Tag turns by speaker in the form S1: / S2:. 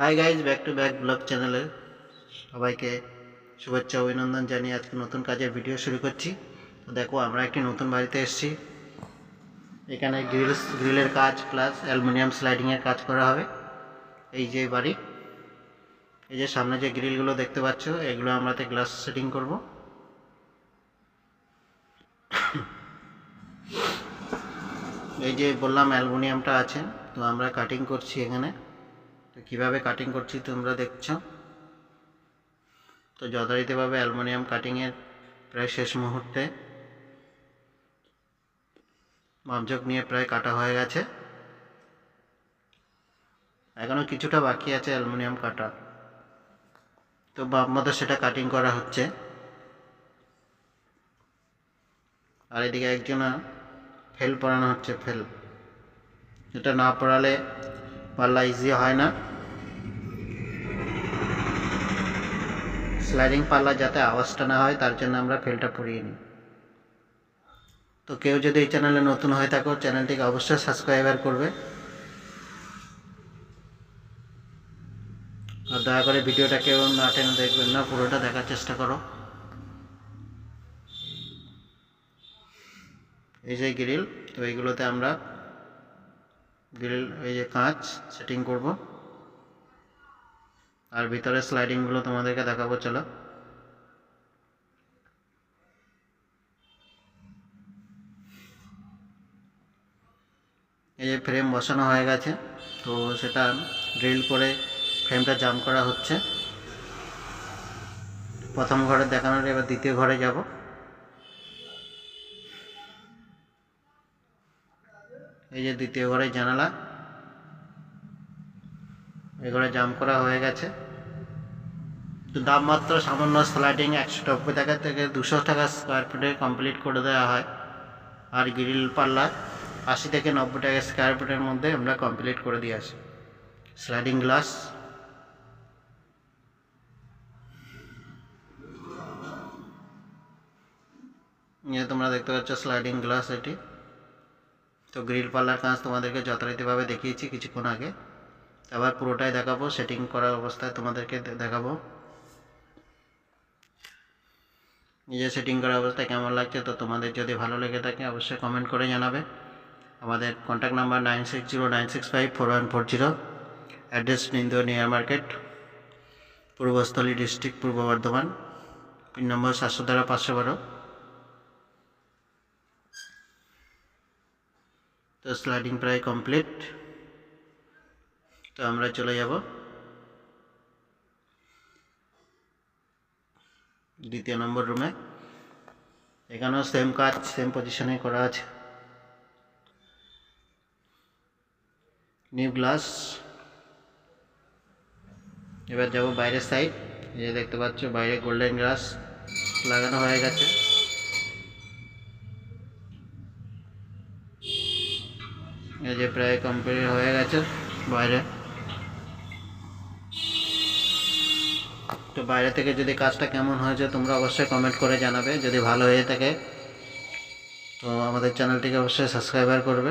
S1: Hi guys back to back blog চ্যানেলে সবাইকে শুভেচ্ছা অভিনন্দন জানিয়ে আজকে নতুন কাজের ভিডিও শুরু করছি। তো দেখো, আমরা একটি নতুন বাড়িতে এসেছি। এখানে গ্রিলস গ্রিলের কাজ প্লাস অ্যালুমিনিয়াম স্লাইডিংয়ের কাজ করা হবে। এই যে বাড়ি। এই যে সামনে যে গ্রিলগুলো দেখতে পাচ্ছ, এগুলো আমরাতে গ্লাস সেটিং করব। এই যে বললাম অ্যালুমিনিয়ামটা আছে, তো আমরা কাটিং করছি এখানে। তো কীভাবে কাটিং করছি তোমরা দেখছ? তো যথারীতিভাবে অ্যালুমিনিয়াম কাটিংয়ের প্রায় শেষ মুহূর্তে মাপজোক নিয়ে প্রায় কাটা হয়ে গেছে। এখনও কিছুটা বাকি আছে অ্যালুমিনিয়াম কাটা। তো বাপ মতো সেটা কাটিং করা হচ্ছে। আর এদিকে একজন ফেল পড়ানো হচ্ছে, ফেল। এটা না পড়ালে পাল্লা ইজি হয় না। স্লাইডিং পাল্লা যাতে আওয়াজটা না হয়, তার জন্য আমরা ফেলটা পরিয়ে নিই। তো কেউ যদি এই চ্যানেলে নতুন হয়ে থাকো, চ্যানেলটিকে অবশ্যই সাবস্ক্রাইবার করবে। আর দয়া করে ভিডিওটা কেউ না টেনে দেখবেন না, পুরোটা দেখার চেষ্টা করো। এই যে গ্রিল, তো এইগুলোতে আমরা গ্রিল, এই যে কাঁচ সেটিং করব। আর ভিতরে স্লাইডিংগুলো তোমাদেরকে দেখাবো, চলো। এই যে ফ্রেম বসানো হয়ে গেছে, তো সেটা ড্রিল করে ফ্রেমটা জাম করা হচ্ছে। প্রথম ঘরে দেখানোর, এবার দ্বিতীয় ঘরে যাব। এই যে দ্বিতীয় ঘরের জানালা। ঘরে জাম করা হয়ে গেছে। তো দাম মাত্র সামান্য স্লাইডিং একশো নব্বই টাকা থেকে দুশো টাকা স্কোয়ার ফিটে কমপ্লিট করে দেওয়া হয়। আর গ্রিল পাল্লা আশি থেকে নব্বই টাকা স্কোয়ার ফিটের মধ্যে আমরা কমপ্লিট করে দিয়ে আসি। স্লাইডিং গ্লাস নিয়ে তোমরা দেখতে পাচ্ছ স্লাইডিং গ্লাস এটি। তো গ্রিল পাল্লার কাজ তোমাদেরকে যথারীতিভাবে দেখিয়েছি কিছুক্ষণ আগে। আবার পুরোটাই দেখাবো সেটিং করার অবস্থায় তোমাদেরকে দেখাবো। নিজে সেটিং করা অবস্থায় কেমন লাগছে, তো তোমাদের যদি ভালো লেগে থাকে অবশ্যই কমেন্ট করে জানাবে। আমাদের contact number nine six zero nine six five four one four zero address নিন্দু near market Purbasthali district Purba Bardhaman pin নম্বর সাতশো তেরো, পাঁচশো বারো। তো স্লাইডিং প্রায় কমপ্লিট তো আমরা চলে যাব। দ্বিতীয় নম্বর রুমে এখানেও সেম কাজ সেম পজিশনে করা আছে। নিউ গ্লাস এবার যাব বাইরের সাইড যে দেখতে পাচ্ছ, বাইরে গোল্ডেন গ্লাস লাগানো হয়ে গেছে। এই যে প্রায় কমপ্লিট হয়ে গেছে বাইরে। তো বাইরে থেকে যদি কাজটা কেমন হয়েছে তোমরা অবশ্যই কমেন্ট করে জানাবে, যদি ভালো হয়ে থাকে, তো আমাদের চ্যানেলটিকে অবশ্যই সাবস্ক্রাইবার করবে।